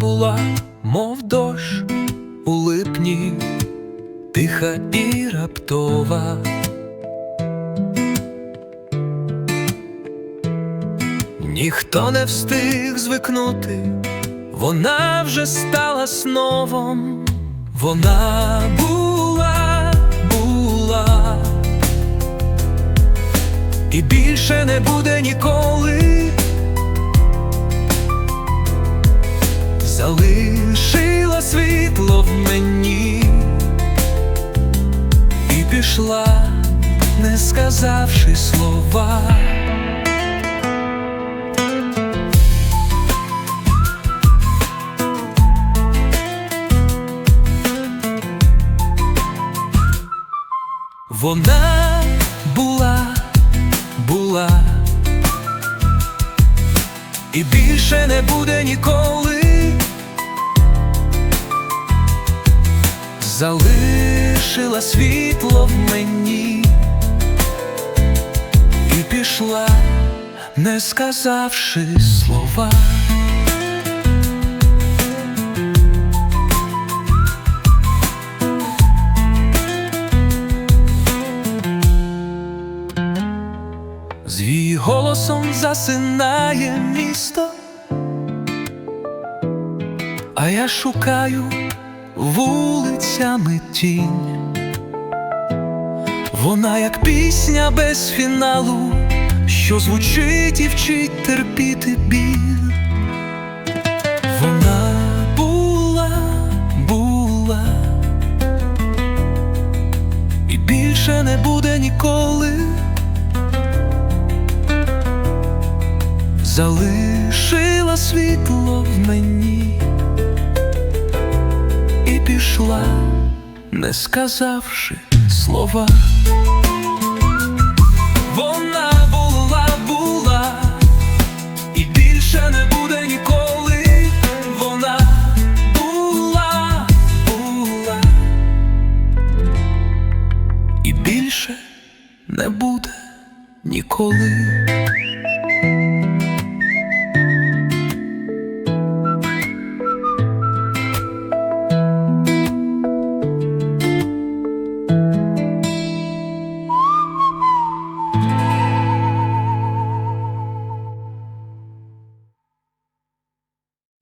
була, мов дощ у липні, тиха і раптова. Ніхто не встиг звикнути, вона вже стала сновом, вона була, була, і більше не буде ніколи. Залишила світло в мені і пішла, не сказавши слова. Вона була, була, і більше не буде ніколи. Залишила світло в мені і пішла, не сказавши слова. З її голосом засинає місто, а я шукаю вулицями тінь. Вона як пісня без фіналу, що звучить і вчить терпіти біль. Вона була, була, і більше не буде ніколи. залишила світло в мені не сказавши слова. Вона була, була, і більше не буде ніколи. Вона була, була, і більше не буде ніколи.